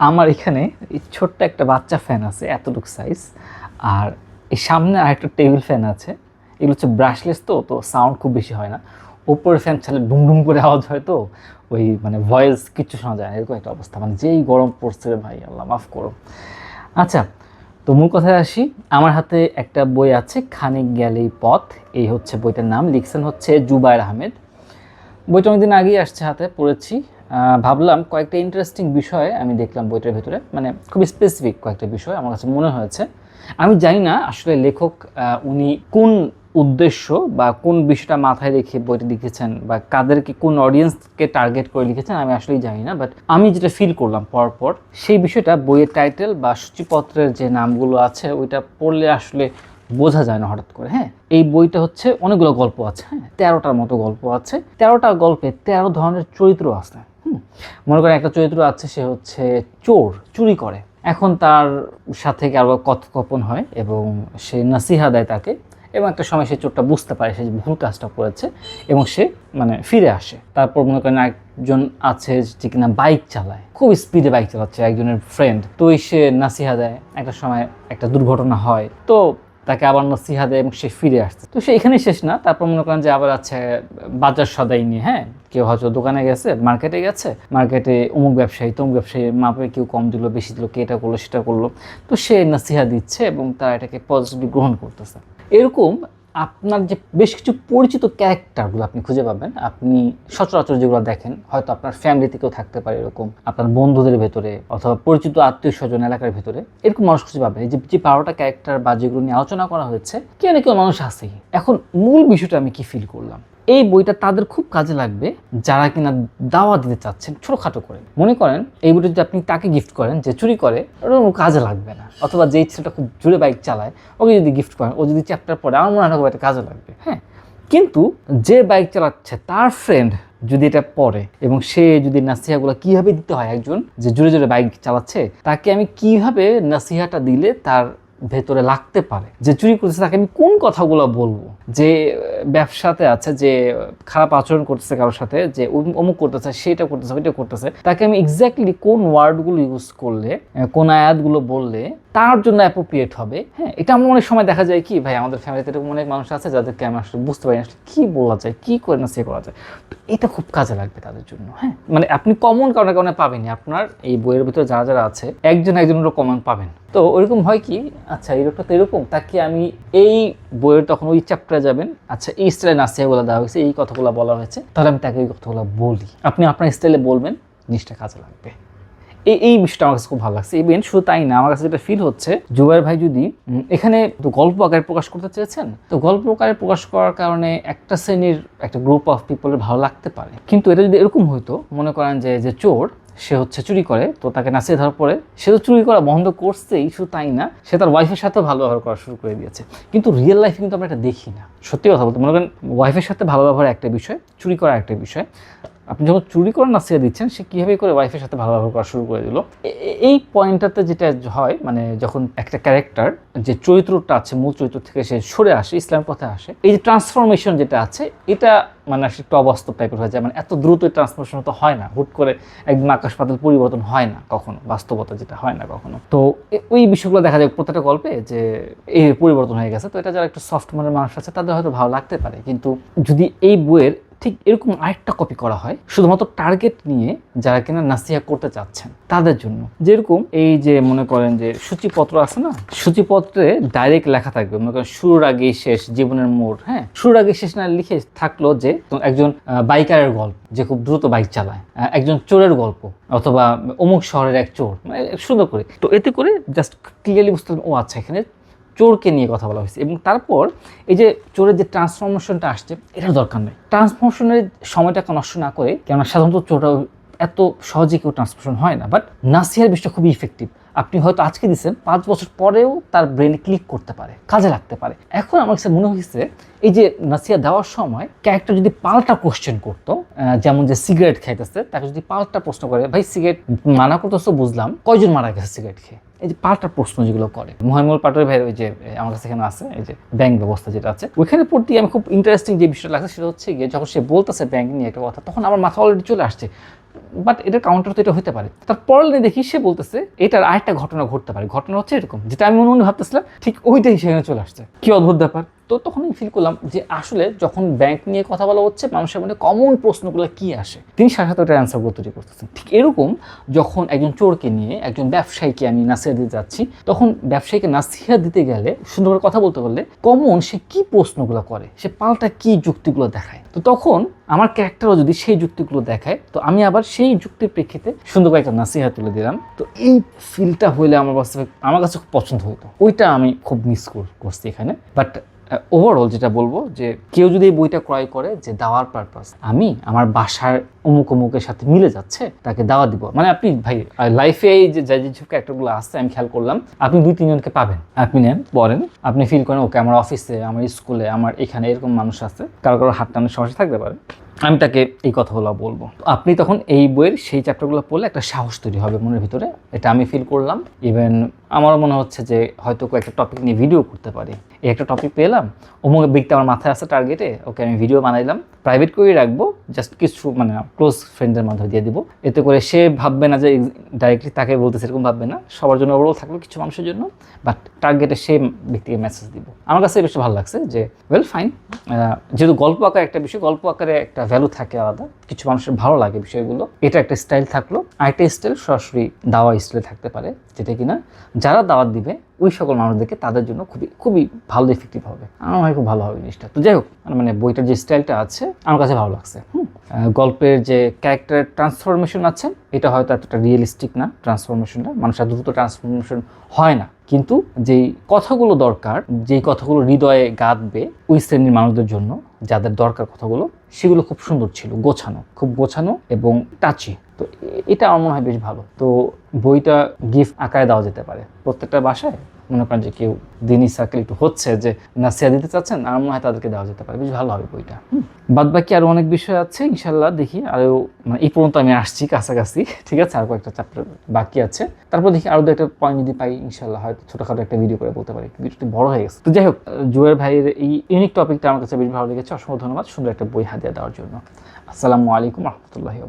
আমার এখানে ছোট্ট একটা বাচ্চা ফ্যান আছে, এতটুকু সাইজ আর এই সামনে আরেকটা টেবিল ফ্যান আছে। এগুলো হচ্ছে ব্রাশলেস তো তো সাউন্ড খুব বেশি হয় না। উপরের ফ্যান ছাড়লে ডুম করে আওয়াজ হয় তো, ওই মানে ভয়েস কিচ্ছু শোনা যায় না, এরকম একটা অবস্থা। মানে যেই গরম পড়ছে রে ভাই, আল্লাহ মাফ করো। আচ্ছা তো মূল কথায় আসি, আমার হাতে একটা বই আছে, খানিক গেলেই পথ। এই হচ্ছে বইটার নাম, লিখছেন হচ্ছে জুবায়ের আহমেদ। বইটা অনেকদিন আগেই আসছে হাতে, পড়েছি। ভাবলাম কয়েকটা ইন্টারেস্টিং বিষয় আমি দেখলাম বইটার ভেতরে। মানে খুব স্পেসিফিক কয়েকটা বিষয় আমার কাছে মনে হয়েছে। আমি জানি না আসলে লেখক উনি কোন উদ্দেশ্য বা কোন বিষয়টা মাথায় রেখে বইটা লিখেছেন বা কাদেরকে কোন অডিয়েন্সকে টার্গেট করে লিখেছেন আমি আসলেই জানি না। বাট আমি যেটা ফিল করলাম পর পর সেই বিষয়টা বইয়ের টাইটেল বা সূচিপত্রের যে নামগুলো আছে, ওইটা পড়লে আসলে বোঝা যায় না হঠাৎ করে। হ্যাঁ এই বইটা হচ্ছে অনেকগুলো গল্প আছে। হ্যাঁ তেরোটার মতো গল্প আছে। তেরোটা গল্পে তেরো ধরনের চরিত্র আছে। মনে করেন একটা চরিত্র আছে, সে হচ্ছে চোর, চুরি করে। এখন তার সাথে কারও কথোপকথন হয় এবং সে নাসিহা দেয় তাকে এবং একটা সময় সে চোরটা বুঝতে পারে, সে ভুল কাজটা করেছে এবং সে মানে ফিরে আসে। তারপর মনে করেন একজন আছে যে কিনা বাইক চালায়, খুব স্পিডে বাইক চালাচ্ছে, একজনের ফ্রেন্ড তো সে নাসিহা দেয়। একটা সময় একটা দুর্ঘটনা হয়। তো তাকে আবার নসিহা দেয় এবং সে ফিরে আসছে। তো সে এখানেই শেষ না। তারপর মনে করেন যে আবার আছে বাজার সদাই নিয়ে হ্যাঁ? কেউ হয়তো দোকানে গেছে, মার্কেটে গেছে। মার্কেটে অমুক ব্যবসায়ী, তমুক ব্যবসায়ী, মাপে কেউ কম দিল, বেশি দিল, কে এটা করল, সেটা করল। তো সে নসিহা দিচ্ছে এবং তারা এটাকে পজিটিভলি গ্রহণ করতেছে। এরকম আপনার যে বেশ কিছু পরিচিত ক্যারেক্টারগুলো আপনি খুঁজে পাবেন, আপনি সচরাচর যেগুলো দেখেন, হয়তো আপনার ফ্যামিলি থেকেও থাকতে পারে এরকম, আপনার বন্ধুদের ভেতরে অথবা পরিচিত আত্মীয় স্বজন এলাকার ভেতরে, এরকম মানুষ খুঁজে পাবেন। এই যে যে বারোটা ক্যারেক্টার বা যেগুলো নিয়ে আলোচনা করা হয়েছে, কেউ না কেউ মানুষ আসেই এখন মূল বিষয়টা আমি কি ফিল করলাম? এই বইটা তাদের খুব কাজে লাগবে যারা কিনা দাওয়া দিতে চাচ্ছেন ছোটোখাটো করে। মনে করেন, এই বইটা যদি আপনি তাকে গিফট করেন যে চুরি করে ওটা কোনো কাজে লাগবে না। অথবা যেই ছেলেটা খুব জোরে বাইক চালায়, ওকে যদি গিফট করেন, ও যদি চ্যাপ্টার পড়ে, আমার মনে হয় কাজে লাগবে। হ্যাঁ কিন্তু যে বাইক চালাচ্ছে, তার ফ্রেন্ড যদি এটা পড়ে এবং সে যদি নাসিহাগুলো কীভাবে দিতে হয় একজন যে জোরে জোরে বাইক চালাচ্ছে, তাকে আমি কীভাবে নাসিহাটা দিলে তার ভেতরে লাগতে পারে? যে চুরি করতেছে তাকে আমি কোন কথাগুলো বলব? যে ব্যবসাতে আছে, যে, খারাপ আচরণ করতেছে কারোর সাথে, যে অমুক- করতেছে, সেটা করতেছে, ওইটা করতেছে, তাকে আমি এক্স্যাক্টলি কোন ওয়ার্ডগুলো ইউজ করলে কোন আয়াতগুলো বললে তার জন্য অ্যাপ্রোপ্রিয়েট হবে। হ্যাঁ এটা আমার অনেক সময় দেখা যায় কি, ভাই, আমাদের ফ্যামিলিতে এরকম অনেক মানুষ আছে যাদেরকে আমি আসলে বুঝতে পারি আসলে কী বলা যায়, কী করে না সে করা যায়। তো এটা খুব কাজে লাগবে তাদের জন্য হ্যাঁ। মানে আপনি কমন কারণে কারণে পাবেনই আপনার এই বইয়ের ভিতরে যারা যারা আছে, একজন একজনেরও কমন পাবেন। তো ওইরকম হয় কি আচ্ছা লোকটা তো এরকম, তাকে আমি এই বইয়ের তখন ওই চ্যাপ্টারে যাবেন আচ্ছা এই স্টাইলে নাসিয়াগুলো দেওয়া হয়েছে, এই কথাগুলো বলা হয়েছে, তাহলে আমি তাকে ওই কথাগুলো বলি। আপনি আপনার স্টাইলে বলবেন, জিনিসটা কাজে লাগবে। এই এই বিষয়টা আমার কাছে খুব ভালো লাগছে। ইভেন শুধু তাই না, আমার কাছে যেটা ফিল হচ্ছে, জুবাইর ভাই যদি এখানে গল্প আকারে প্রকাশ করতে চেয়েছেন, তো গল্প আকারে প্রকাশ করার কারণে একটা শ্রেণির একটা গ্রুপ অফ পিপলের ভালো লাগতে পারে। কিন্তু এটা যদি এরকম হইতো, মনে করেন যে যে চোর, সে হচ্ছে চুরি করে, তো তাকে নাচিয়ে ধরার পরে সে তো চুরি করা বন্ধ করছেই, শুধু তাই না, সে তার ওয়াইফের সাথে ভালো ব্যবহার করা শুরু করে দিয়েছে। কিন্তু রিয়েল লাইফে কিন্তু আমরা এটা দেখি না। সত্যি কথা বলতে, মনে করেন ওয়াইফের সাথে ভালো ব্যবহার একটা বিষয়, চুরি করা একটা বিষয় আপনি যখন চুরি করে নাসিয়া দিচ্ছেন, সে কীভাবে করে ওয়াইফের সাথে ভালো ব্যবহার করা শুরু করে দিল? এই পয়েন্টটাতে যেটা হয় মানে যখন একটা ক্যারেক্টার যে চরিত্রটা আছে, মূল চরিত্র থেকে সে সরে আসে ইসলামের পথে আসে, এই যে ট্রান্সফরমেশন যেটা আছে, এটা মানে একটু অবাস্তব টাইপের হয়ে যায়। মানে এত দ্রুত ট্রান্সফরমেশন তো হয় না। হুট করে একদম আকাশ পাতাল পরিবর্তন হয় না কখনো, বাস্তবতা যেটা হয় না কখনো। তো ওই বিষয়গুলো দেখা যায় প্রত্যেকটা গল্পে যে এই পরিবর্তন হয়ে গেছে। তো এটা যারা একটু সফট মনের মানুষ আছে, তাদের হয়তো ভালো লাগতে পারে। কিন্তু যদি এই বইয়ের ঠিক এরকম আরেকটা কপি করা হয়, শুধুমাত্র টার্গেট নিয়ে যারা কিনা নাসিহা করতে চাচ্ছেন, তাদের জন্য। যেরকম এই যে মনে করেন যে সূচিপত্র আছে না, সূচিপত্রে ডাইরেক্ট লেখা থাকবে। মনে করেন শুরুর আগেই শেষ, জীবনের মোড় হ্যাঁ? শুরুর আগে শেষ না লিখে থাকল যে একজন বাইকারের গল্প, যে খুব দ্রুত বাইক চালায় একজন চোরের গল্প, অথবা অমুক শহরের এক চোর মানে সুন্দর করে। তো এতে করে জাস্ট ক্লিয়ারলি বুঝতে ও আচ্ছা এখানে চোরকে নিয়ে কথা বলা হয়েছে এবং তারপর এই যে চোরের যে ট্রান্সফরমেশনটা আসছে, এটার দরকার নেই। ট্রান্সফরমেশনের সময়টাকে নষ্ট না করে, কেননা সাধারণত চোরটা এত সহজে কেউ ট্রান্সফরমেশন হয় না বাট নাসিয়ার বিষয়টা খুবই ইফেক্টিভ আপনি হয়তো আজকে দিচ্ছেন পাঁচ বছর পরেও তার ব্রেনে ক্লিক করতে পারে, কাজে লাগতে পারে। এখন আমার কাছে মনে হয়েছে, এই যে নাসিয়া দেওয়ার সময় ক্যারেক্টার যদি পাল্টা কোশ্চেন করতো যেমন যে সিগারেট খাইতেছে, তাকে যদি পাল্টা প্রশ্ন করে, ভাই সিগারেট মানা করতেছো, বুঝলাম, কয়জন মারা গেছে সিগারেট খেয়ে? এই যে পাল্টা প্রশ্ন যেগুলো করে। মহিমুল পাটোয়ারি ভাইয়ের ওই যে আমার কাছে এখানে আছে, এই যে ব্যাংক ব্যবস্থা যেটা আছে, ওইখানে পড়তে আমি খুব ইন্টারেস্টিং যে বিষয়টা লাগছে, সেটা হচ্ছে গিয়ে যখন সে বলতেছে ব্যাংক নিয়ে একটা কথা, তখন আমার মাথা অলরেডি চলে আসছে। বাট এটা কাউন্টার তো এটা হতে পারে। তার পরে দেখি সে বলতেছে, এটার আরেকটা ঘটনা ঘটতে পারে। ঘটনা হচ্ছে এরকম, যেটা আমি মনে মনে ভাবতেছিলাম, ঠিক ওইটাই সেখানে চলে আসছে। কি অদ্ভুত ব্যাপার। তো তখন আমি ফিল করলাম যে আসলে যখন ব্যাংক নিয়ে কথা বলা হচ্ছে, মানুষের মধ্যে কমন প্রশ্নগুলো কি আসে? তিনি সাথে ওটার অ্যান্সারগুলো তৈরি করতেছেন। ঠিক এরকম যখন একজন চোরকে নিয়ে, একজন ব্যবসায়ীকে আমি নাসিহা দিতে যাচ্ছি, তখন ব্যবসায়ীকে নাসিহা দিতে গেলে সুন্দর করে কথা বলতে পারলে কমন সে কি প্রশ্নগুলো করে? সে পাল্টা কি যুক্তিগুলো দেখায়? তো তখন আমার ক্যারেক্টারও যদি সেই যুক্তিগুলো দেখায়, তো আমি আবার সেই যুক্তির প্রেক্ষিতে সুন্দর করে একটা নাসিহা তুলে দিলাম। তো এই ফিলটা হইলে আমার বাস্তবে আমার কাছে খুব পছন্দ হতো ওইটা আমি খুব মিস করছি এখানে। বাট ওভারঅল যেটা বলব যে কেউ যদি এই বইটা ক্রয় করে যে দেওয়ার পারপাস আমি আমার বাসার অমুক অমুকের সাথে মিলে যাচ্ছে, তাকে দাওয়া দিব। মানে আপনি ভাই লাইফে এই যে যে যেসব ক্যারেক্টারগুলো আসছে আমি খেয়াল করলাম, আপনি দুই তিনজনকে পাবেন। আপনি নেন, পড়েন, আপনি ফিল করেন ওকে আমার অফিসে আমার স্কুলে আমার এখানে এরকম মানুষ আছে, কারও কারও হাত টানোর সমস্যা থাকতে পারে। আমি তাকে এই কথাগুলো বলব। আপনি তখন এই বইয়ের সেই চ্যাপ্টারগুলো পড়লে একটা সাহস তৈরি হবে মনের ভিতরে। এটা আমি ফিল করলাম। ইভেন আমারও মনে হচ্ছে যে হয়তো একটা টপিক নিয়ে ভিডিও করতে পারি। এই একটা টপিক পেলাম। অমুক ব্যক্তি আমার মাথায় আছে টার্গেটে ওকে আমি ভিডিও বানাইলাম। প্রাইভেট করেই রাখব জাস্ট কিছু মানে ক্লোজ ফ্রেন্ডের মাধ্যমে দিয়ে দিব। এতে করে সে ভাববে না যে ডাইরেক্টলি তাকে বলতে সেরকম ভাববে না। সবার জন্য ওভারঅল থাকবে কিছু মানুষের জন্য বাট টার্গেটে সে ব্যক্তিকে মেসেজ দিব। আমার কাছে বেশ ভালো লাগছে যে ওয়েল ফাইন যেহেতু গল্প আকার একটা বিষয়, গল্প আকারে একটা ভ্যালু থাকে আলাদা, কিছু মানুষের ভালো লাগে বিষয়গুলো, এটা একটা স্টাইল থাকল। আরেকটা স্টাইল সরাসরি দাওয়া স্টাইলে থাকতে পারে, যেটা কিনা যারা দাওয়াত দিবে ওই সকল মানুষদেরকে তাদের জন্য খুবই খুবই ভালো ইফেক্টিভ হবে। আমার মনে হয় খুব ভালো হবে জিনিসটা। তো যাই হোক মানে বইটার যে স্টাইলটা আছে, আমার কাছে ভালো লাগছে, হুম? গল্পের যে ক্যারেক্টার ট্রান্সফরমেশন আছে, এটা হয়তো এতটা রিয়েলিস্টিক না ট্রান্সফরমেশনটা মানুষের দ্রুত ট্রান্সফরমেশন হয় না। কিন্তু যেই কথাগুলো দরকার, যেই কথাগুলো হৃদয়ে গাঁথবে ওই শ্রেণির মানুষদের জন্য, যাদের দরকার কথাগুলো, সেগুলো খুব সুন্দর ছিল, গোছানো, খুব গোছানো এবং টাচি তো এটা আমার মনে হয় বেশ ভালো। তো বইটা গিফট আকারে দেওয়া যেতে পারে। প্রত্যেকটা বাসায় মনে করেন যে কেউ দিনই সার্কেল একটু হচ্ছে যে নাসিয়া দিতে চাচ্ছেন, আমার মনে হয় তাদেরকে দেওয়া যেতে পারে। বেশ ভালো হবে বইটা। বাদ বাকি আরও অনেক বিষয় আছে ইনশাল্লাহ দেখি। আরও মানে এই পর্যন্ত আমি আসছি কাছাকাছি, ঠিক আছে? আর কয়েকটা চ্যাপ্টার বাকি আছে। তারপর দেখি আরও দু একটা পয়েন্ট যদি পাই ইনশাল্লাহ হয়তো ছোটোখাটো একটা ভিডিও করে বলতে পারি। ভিডিওটি বড় হয়ে গেছে। তো যাই হোক, জুয়ের ভাইয়ের এই ইউনিক টপিকটা আমার কাছে বেশ ভালো লেগেছে। অসংখ্য ধন্যবাদ। সুন্দর একটা বই হাতিয়ে দেওয়ার জন্য। আসসালামু আলাইকুম রহমতুল্লাহি